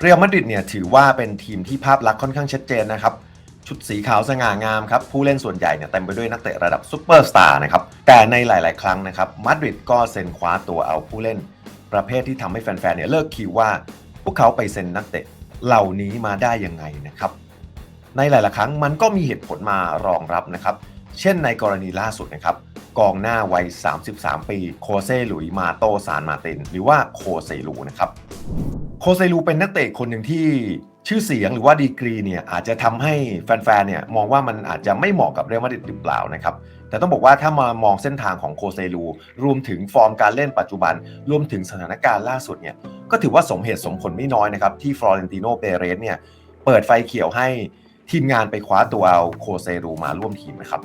เรอัลมาดริดเนี่ยถือว่าเป็นทีมที่ภาพลักษณ์ค่อนข้างชัดเจนนะครับชุดสีขาวสง่างามครับ ผู้เล่นส่วนใหญ่เนี่ยเต็มไปด้วยนักเตะระดับซูเปอร์สตาร์นะครับ แต่ในหลาย ๆ ครั้งนะครับมาดริดก็เซ็นคว้าตัวเอาผู้เล่น ประเภทที่ทำให้แฟน ๆ เนี่ยเลิกคิดว่า พวกเขาไปเซ็นนักเตะเหล่านี้มาได้ยังไงนะครับ ในหลาย ๆ ครั้งมันก็มีเหตุผลมารองรับนะครับ เช่นในกรณีล่าสุดนะครับ กองหน้าวัย 33 ปี โคเซหลุยมาโตซานมาติน หรือว่าโคเซลูนะครับ โคเซลูเป็นนักเตะคนหนึ่งที่ชื่อเสียงหรือว่าดีกรีเนี่ยอาจจะทำให้แฟนๆเนี่ยมองว่ามันอาจจะไม่เหมาะกับเรอัลมาดริดหรือเปล่านะครับ แต่ต้องบอกว่าถ้ามามองเส้นทางของโคเซลูรวมถึงฟอร์มการเล่นปัจจุบัน รวมถึงสถานการณ์ล่าสุดเนี่ยก็ถือว่าสมเหตุสมผลไม่น้อยนะครับ ที่ฟลอเรนติโนเปเรสเนี่ยเปิดไฟเขียวให้ทีมงานไปคว้าตัวเอาโคเซลูมาร่วมทีมนะครับ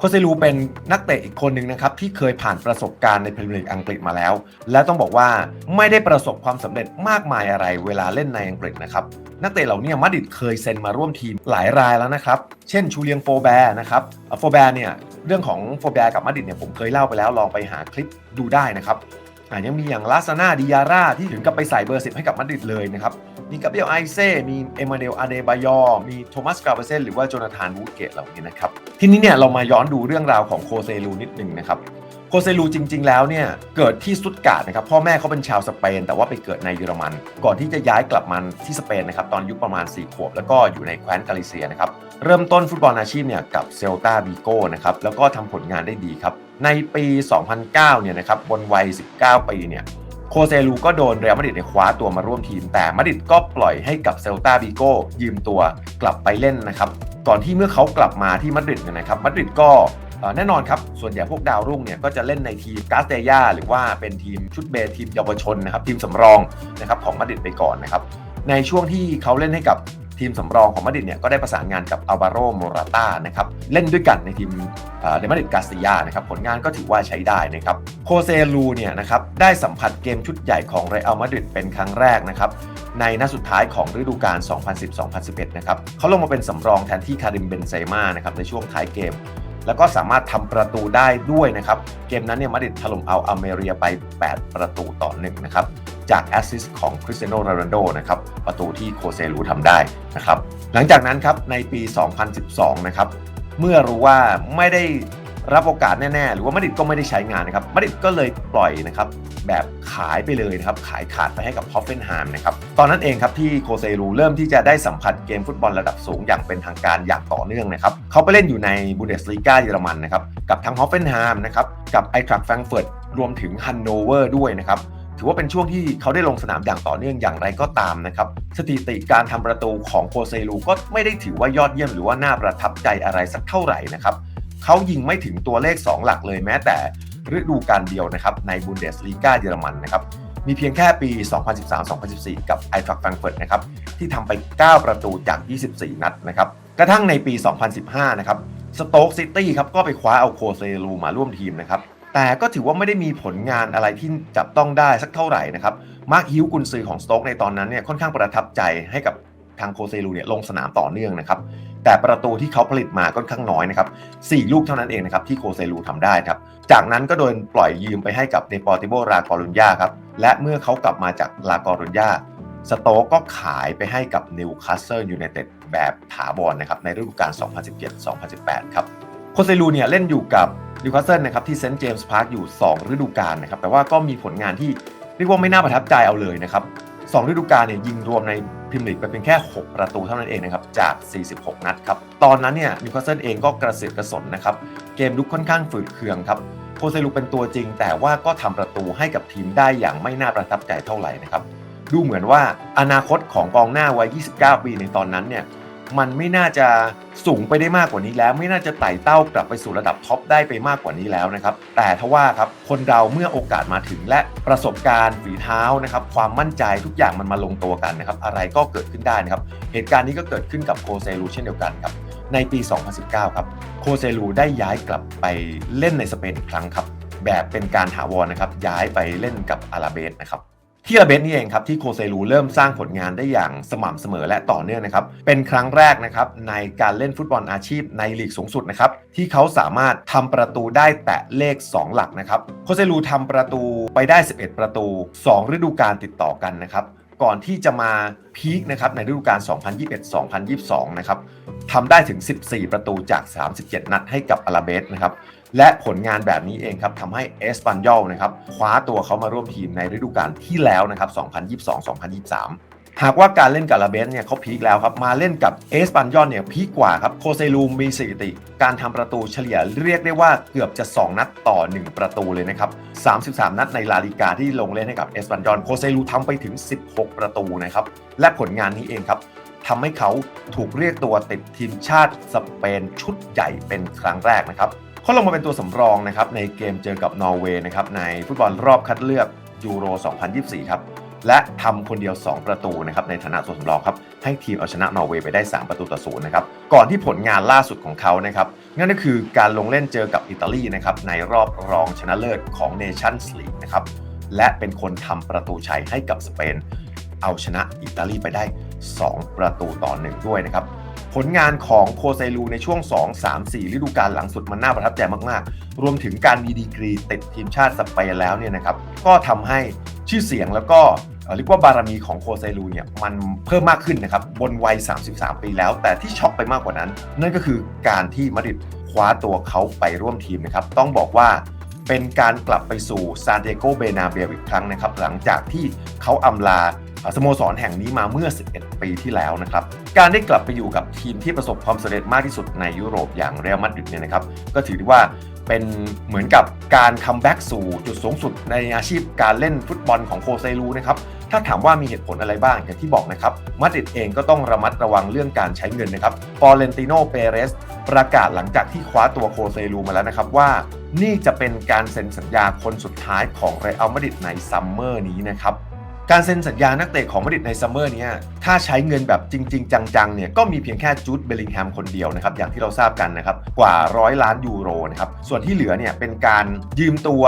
โคเซลูเป็นนักเตะอีกคนหนึ่งนะครับที่เคยผ่านประสบการณ์ในพรีเมียร์ลีกอังกฤษมาแล้ว และต้องบอกว่าไม่ได้ประสบความสำเร็จมากมายอะไรเวลาเล่นในอังกฤษนะครับนักเตะเหล่านี้มาดิดเคยเซ็นมาร่วมทีมหลายรายแล้วนะครับ เช่นชูเลียงโฟแบร์นะครับโฟแบร์เนี่ยเรื่องของโฟแบร์กับมาดิดเนี่ยผมเคยเล่าไปแล้วลองไปหาคลิปดูได้นะครับ อะยังมีอย่างลาซาน่าดิยาร่าที่ถึงกับไปใส่เบอร์สิบให้กับมาดริดเลยนะครับ มีกับเบลไอเซ่ มีเอมาเอลอาเดบายอ มีโทมัสกาเบเซนหรือว่าโจนาธานวูดเกตเหล่านี้นะครับ ทีนี้เนี่ยเรามาย้อนดูเรื่องราวของโคเซลูนิดหนึ่งนะครับ โคเซลูจริง ๆ แล้วเนี่ยเกิดที่สตุตการ์ดนะครับพ่อแม่เขาเป็นชาวสเปน แต่ว่าไปเกิดในเยอรมัน ก่อนที่จะย้ายกลับมาที่สเปนนะครับตอนอายุประมาณ 4 ขวบ แล้วก็อยู่ในแคว้นกาลิเซียนะครับเริ่มต้นฟุตบอลอาชีพเนี่ยกับเซลตาบิโก้นะครับแล้วก็ทำผลงานได้ดีครับในปี 2009 เนี่ยนะครับบนวัย 19 ปีเนี่ยโคเซลูก็โดนเรอัลมาดริดเนี่ยคว้าตัวมาร่วมทีม แต่มาดริดก็ปล่อยให้กับเซลตาบิโก้ยืมตัวกลับไปเล่นนะครับก่อนที่เมื่อเขากลับมาที่มาดริดเนี่ยนะครับมาดริดก็ แน่นอนครับ ส่วนใหญ่พวกดาวรุ่งเนี่ยก็จะเล่นในทีมกาสเตยาหรือว่าเป็นทีมชุดเบทีมเยาวชนนะครับทีมสำรองนะครับของมาดริดไปก่อนนะครับในช่วงที่เขาเล่นให้กับทีมสำรองของมาดริดเนี่ยก็ได้ประสานงานกับอัลวาโรโมราต้านะครับเล่นด้วยกันในทีมเอ่อเรอัลมาดริดกาสเตยานะครับผลงานก็ถือว่าใช้ได้นะครับโคเซลูเนี่ยนะครับได้สัมผัสเกมชุดใหญ่ของเรอัลมาดริดเป็นครั้งแรกนะครับในนัดสุดท้ายของฤดูกาล 2010-2011 นะครับเขาลงมาเป็นสำรองแทนที่คาริมเบนเซม่านะครับในช่วงท้ายเกม แล้วก็สามารถทำประตูได้ด้วยนะครับ เกมนั้นเนี่ยมาดริดถล่มเอาอเมริกาไป 8 ประตูต่อหนึ่งนะครับ จากแอสซิสต์ของคริสเตียโนโรนัลโดนะครับ ประตูที่โคเซลูทำได้นะครับ หลังจากนั้นครับในปี 2012 นะครับ เมื่อรู้ว่าไม่ได้ รับโอกาสแน่ๆ หรือว่ามาดิดก็ไม่ได้ใช้งานนะครับมาดิดก็เลยปล่อยนะครับแบบขายไปเลยนะครับขายขาดไปให้กับฮอฟเฟนไฮม์นะครับตอนนั้นเองครับที่โคเซลูเริ่มที่จะได้สัมผัสเกมฟุตบอลระดับสูงอย่างเป็นทางการอย่างต่อเนื่องนะครับเขาไปเล่นอยู่ในบูเดสลีกาเยอรมันนะครับกับทั้งฮอฟเฟนไฮม์นะครับกับไอทรัคแฟรงเฟิร์ตรวมถึงฮันโนเวอร์ด้วยนะครับถือว่าเป็นช่วงที่เขาได้ลงสนามอย่างต่อเนื่องอย่างไรก็ตามนะครับ สถิติการทำประตูของโคเซลูก็ไม่ได้ถือว่ายอดเยี่ยมหรือว่าน่าประทับใจอะไรสักเท่าไหร่นะครับ เขายิงไม่ถึงตัวเลข 2 หลักเลยแม้แต่ฤดูกาลเดียวนะครับในบุนเดสลีกาเยอรมันนะครับมีเพียงแค่ปี 2013-2014 กับไอทรัคแฟรงเฟิร์ตนะครับที่ทำไป 9 ประตูจาก 24 นัดนะครับกระทั่งในปี 2015 นะครับสโต๊กซิตี้ครับก็ไปคว้าเอาโคเซลูมาร่วมทีมนะครับแต่ก็ถือว่าไม่ได้มีผลงานอะไรที่จับต้องได้สักเท่าไหร่นะครับมาร์คฮิวกุนซือของสโต๊กในตอนนั้นเนี่ยค่อนข้างประทับใจให้กับทางโคเซลูเนี่ยลงสนามต่อเนื่องนะครับ แต่ประตูที่เขาผลิตมาค่อนข้างน้อยนะครับ4ลูกเท่านั้นเองนะครับที่โคเซลูทำได้ครับ จากนั้นก็โดนปล่อยยืมไปให้กับเดปอร์ติโบรากอรุญญาครับ และเมื่อเขากลับมาจากลากอรุญญาสโต๊กก็ขายไปให้กับนิวคาสเซิลยูไนเต็ดแบบถาวรนะครับในฤดูกาล 2017-2018 ครับ โคเซลูเนี่ยเล่นอยู่กับนิวคาสเซิลนะครับที่เซนต์เจมส์พาร์คอยู่ 2 ฤดูกาลนะครับแต่ว่าก็มีผลงานที่เรียกว่าไม่น่าประทับใจเอาเลยนะครับ2ฤดูกาลเนี่ยยิงรวมใน พรีเมียร์ลีกไปเพียงแค่ 6 ประตูเท่านั้นเองนะครับจาก 46 นัดครับตอนนั้นเนี่ยนิวคาสเซิลเองก็กระเสือกกระสนนะครับเกมลุกค่อนข้างฝืดเคืองครับโคเซลูเป็นตัวจริง แต่ว่าก็ทำประตูให้กับทีมได้อย่างไม่น่าประทับใจเท่าไหร่นะครับดูเหมือนว่าอนาคตของกองหน้าวัย 29 ปีในตอนนั้นเนี่ย มันไม่น่าจะสูงไปได้มากกว่านี้แล้ว ไม่น่าจะไต่เต้ากลับไปสู่ระดับท็อปได้ไปมากกว่านี้แล้วนะครับ แต่ทว่าครับคนเราเมื่อโอกาสมาถึงและประสบการณ์ฝีเท้านะครับ ความมั่นใจทุกอย่างมันมาลงตัวกันนะครับ อะไรก็เกิดขึ้นได้นะครับ เหตุการณ์นี้ก็เกิดขึ้นกับโคเซลูเช่นเดียวกันครับ ในปี 2019 ครับโคเซลูได้ย้ายกลับไปเล่นในสเปนอีกครั้งครับ แบบเป็นการถาวรนะครับย้ายไปเล่นกับอาราเบสนะครับ ที่อาราเบสนี่เองครับที่โคเซลูเริ่มสร้างผลงานได้อย่างสม่ำเสมอและต่อเนื่องนะครับเป็นครั้งแรกนะครับในการเล่นฟุตบอลอาชีพในลีกสูงสุดนะครับที่เขาสามารถทำประตูได้แตะเลข 2 หลักนะครับโคเซลูทำประตูไปได้ 11 ประตู 2 ฤดูกาลติดต่อกันนะครับก่อนที่จะมาพีคนะครับในฤดูกาล 2021-2022 นะครับทำได้ถึง 14 ประตูจาก 37 นัดให้กับอาราเบสนะครับ และผลงานแบบนี้เองครับทำให้เอสปันยอลนะครับคว้าตัวเขามาร่วมทีมในฤดูกาลที่แล้วนะครับ 2022-2023 หากว่าการเล่นกับอาเบสเนี่ยเขาพีคแล้วครับ มาเล่นกับเอสปันยอลเนี่ยพีคกว่าครับโคเซลูมีสถิติ การทำประตูเฉลี่ยเรียกได้ว่าเกือบจะ 2 นัดต่อ 1 ประตูเลยนะครับ 33 นัดในลาลิกาที่ลงเล่นให้กับเอสปันยอลโคเซลูทำไปถึง 16 ประตูนะครับและผลงานนี้เองครับทำให้เขาถูกเรียกตัวติดทีมชาติสเปนชุดใหญ่เป็นครั้งแรกนะครับ เขาลงมาเป็นตัวสำรองนะครับในเกมเจอกับนอร์เวย์นะครับในฟุตบอลรอบคัดเลือกยูโร 2024 ครับและทำคนเดียว 2 ประตูนะครับในฐานะตัวสำรองครับให้ทีมเอาชนะนอร์เวย์ไปได้ 3 ประตูต่อศูนย์นะครับก่อนที่ผลงานล่าสุดของเขานะครับนั่นก็คือการลงเล่นเจอกับอิตาลีนะครับในรอบรองชนะเลิศของเนชั่นส์ลีกนะครับและเป็นคนทำประตูชัยให้กับสเปน เอาชนะอิตาลีไปได้ 2 ประตูต่อหนึ่งด้วยนะครับ ผลงานของโคเซลูในช่วง 2 3 4 ฤดูกาลหลังสุดมันน่าประทับใจมากๆ รวมถึงการมีดีกรีติดทีมชาติสเปนแล้วเนี่ยนะครับ ก็ทำให้ชื่อเสียงแล้วก็เรียกว่าบารมีของโคเซลูเนี่ยมันเพิ่มมากขึ้นนะครับ บนวัย 33 ปีแล้ว แต่ที่ช็อกไปมากกว่านั้น นั่นก็คือการที่มาดริดคว้าตัวเขาไปร่วมทีมนะครับ ต้องบอกว่าเป็นการกลับไปสู่ซานเดโกเบนาเบลอีกครั้งนะครับ หลังจากที่เขาอำลา สโมสรแห่งนี้มาเมื่อ 11 ปีที่แล้วนะครับ การได้กลับไปอยู่กับทีมที่ประสบความสำเร็จมากที่สุดในยุโรปอย่างเรอัลมาดริดเนี่ยนะครับ ก็ถือว่าเป็นเหมือนกับการคัมแบ็กสู่จุดสูงสุดในอาชีพการเล่นฟุตบอลของโคเซลูนะครับ ถ้าถามว่ามีเหตุผลอะไรบ้างอย่างที่บอกนะครับ มาดริดเองก็ต้องระมัดระวังเรื่องการใช้เงินนะครับฟอเรนติโน เปเรส ประกาศหลังจากที่คว้าตัวโคเซลูมาแล้วนะครับว่านี่จะเป็นการเซ็นสัญญาคนสุดท้ายของเรอัลมาดริดในซัมเมอร์นี้นะครับ การเซ็นสัญญานักเตะของมาดริดในซัมเมอร์นี้ถ้าใช้เงินแบบจริง ๆ จังๆเนี่ยก็มีเพียงแค่จูดเบลลิงแฮมคนเดียวนะครับอย่างที่เราทราบกันนะครับกว่าร้อยล้านยูโรนะครับส่วนที่เหลือเนี่ยเป็นการยืมตัว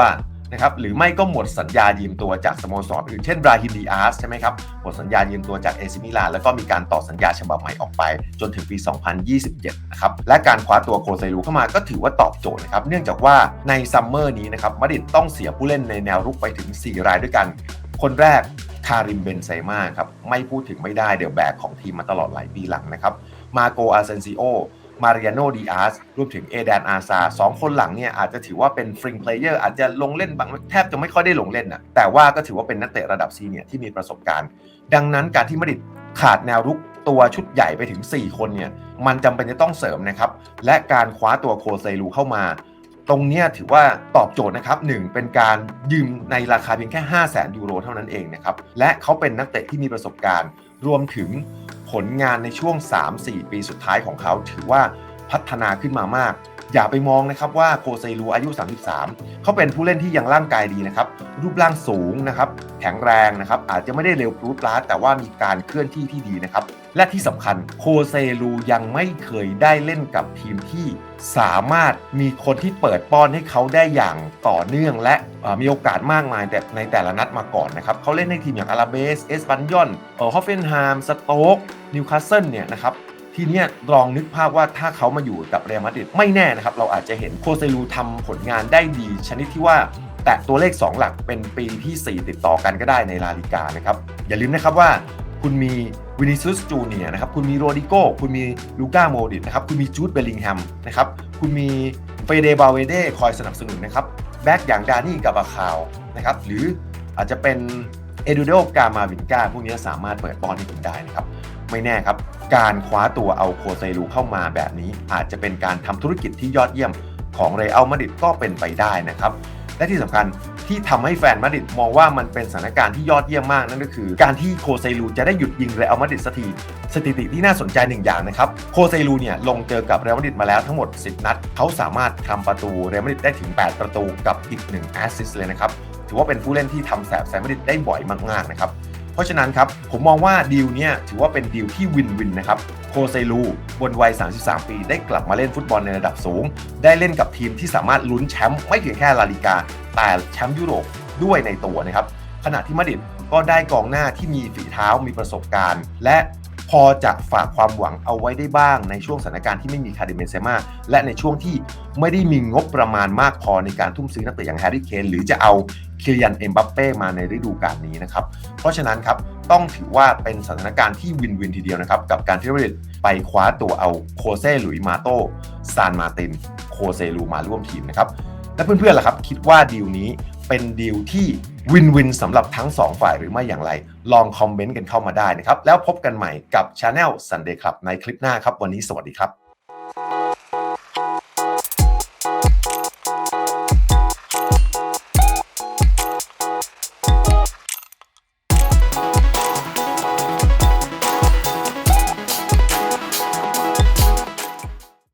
นะครับหรือไม่ก็หมดสัญญายืมตัวจากสโมสรอื่นเช่นบราฮิมดีอาร์สใช่ไหมครับหมดสัญญายืมตัวจากเอซิมิลานแล้วก็มีการต่อสัญญาฉบับใหม่ออกไป จนถึงปี 2027 นะครับและการคว้าตัวโคเซลูเข้ามาก็ถือว่าตอบโจทย์นะครับเนื่องจากว่าในซัมเมอร์นี้นะครับมาดริดต้องเสียผู้เล่นในแนวรุกไปถึง 4 รายด้วยกัน คนแรก คาริมเบนเซม่าครับไม่พูดถึงไม่ได้เดี๋ยวแบกของทีมมาตลอดหลายปีหลังนะครับมาโกอาเซนซิโอมาริ a โนดีอาสรวมถึงเอแดนอาซาสองคนหลังเนี่ยอาจจะถือว่าเป็นฟริงเพลเยอร์อาจจะลงเล่นบางแทบจะไม่ค่อยได้ลงเล่นนะแต่ว่าก็ถือว่าเป็นนักเตะระดับซีเนียที่มีประสบการณ์ ดังนั้นการที่มาดริดขาดแนวรุกตัวชุดใหญ่ไปถึง 4 คนเนี่ยมันจำเป็นจะต้องเสริมนะครับ และการคว้าตัวโคเซลูเข้ามา ตรงนี้ถือว่าตอบโจทย์นะครับหนึ่งเป็นการยืมในราคาเพียงแค่ 5 0 0แสนยูโรเท่านั้นเองนะครับ และเขาเป็นนักเตะที่มีประสบการณ์ รวมถึงผลงานในช่วง 3-4 ปีสุดท้ายของเขา ถือว่าพัฒนาขึ้นมามาก อย่าไปมองนะครับว่าโคเซลูอายุ 33 เขาเป็นผู้เล่นที่ยังร่างกายดีนะครับ รูปร่างสูงนะครับ แข็งแรงนะครับ อาจจะไม่ได้เร็วปรูดปราดแต่ว่ามีการเคลื่อนที่ที่ดีนะครับ และที่สำคัญโคเซลูยังไม่เคยได้เล่นกับทีมที่สามารถมีคนที่เปิดป้อนให้เขาได้อย่างต่อเนื่อง และมีโอกาสมากมายแต่ในแต่ละนัดมาก่อนนะครับเขาเล่นในทีมอย่างอาราเบส เอสปันยอนเออฮอฟเฟนไฮม์สโต๊กนิวคาสเซิลเนี่ยนะครับ ทีเนี้ยลองนึกภาพว่าถ้าเขามาอยู่กับเรอัลมาดริดไม่แน่นะครับ เราอาจจะเห็นโคเซลูทำผลงานได้ดี ชนิดที่ว่าแตะตัวเลข 2 หลักเป็นปีที่ 4 ติดต่อกันก็ได้ในลาลิกานะครับ อย่าลืมนะครับว่าคุณมีวินิซุสจูเนียนะครับ คุณมีโรดิโกคุณมีลูก้าโมดิตนะครับ คุณมีจูดเบลลิงแฮมนะครับ คุณมีเฟเดบาเวเดคอยสนับสนุนนะครับ แบ็กอย่างดานี่กาบาคาวนะครับ หรืออาจจะเป็นเอดูโดกามาวินกาพวกนี้สามารถเปิดบอลให้คุณได้นะครับ ไม่แน่ครับ การคว้าตัวเอาโคเซลูเข้ามาแบบนี้ อาจจะเป็นการทำธุรกิจที่ยอดเยี่ยมของเรอัลมาดริดก็เป็นไปได้นะครับ และที่สำคัญที่ทำให้แฟนมาดริดมองว่ามันเป็นสถานการณ์ที่ยอดเยี่ยมมากนั่นก็คือ การที่โคเซลูจะได้หยุดยิงเรอัลมาดริดสักทีสถิติที่น่าสนใจหนึ่งอย่างนะครับโคเซลูเนี่ยลงเจอกับเรอัลมาดริดมาแล้วทั้งหมด 10 นัด เขาสามารถทำประตูเรอัลมาดริดได้ถึง 8 ประตูกับอีก1แอสซิสต์เลยนะครับถือว่าเป็นผู้เล่นที่ทำแสบแซมมาดริดได้บ่อยมากๆนะครับ เพราะฉะนั้นครับผมมองว่าดีลเนี่ยถือว่าเป็นดีลที่วินวินนะครับโคเซลูบนวัย 33 ปีได้กลับมาเล่นฟุตบอลในระดับสูง ได้เล่นกับทีมที่สามารถลุ้นแชมป์ไม่เพียงแค่ลาลิกา แต่แชมป์ยุโรปด้วยในตัวนะครับขณะที่มาดริดก็ได้กองหน้าที่มีฝีเท้ามีประสบการณ์ และพอจะฝากความหวังเอาไว้ได้บ้างในช่วงสถานการณ์ที่ไม่มีคาร์ดิเมนเซมาและในช่วงที่ไม่ได้มีงบประมาณมากพอในการทุ่มซื้อนักเตะอย่างแฮร์รี่เคนหรือจะเอา คิริยันเอ็มบัปเป้มาในฤดูกาลนี้นะครับ เพราะฉะนั้นครับต้องถือว่าเป็นสถานการณ์ที่วินวินทีเดียวนะครับ กับการที่เรอัลมาดริไปคว้าตัวเอาโคเซ่หลุยมาโตซานมาติน โคเซลูมาร่วมทีมนะครับ และเพื่อนๆล่ะครับ คิดว่าดีลนี้เป็นดีลที่วินวินสำหรับทั้ง 2 ฝ่ายหรือไม่อย่างไร ลองคอมเมนต์กันเข้ามาได้นะครับ แล้วพบกันใหม่กับ Channel Sunday Club ในคลิปหน้าครับ วันนี้สวัสดีครับ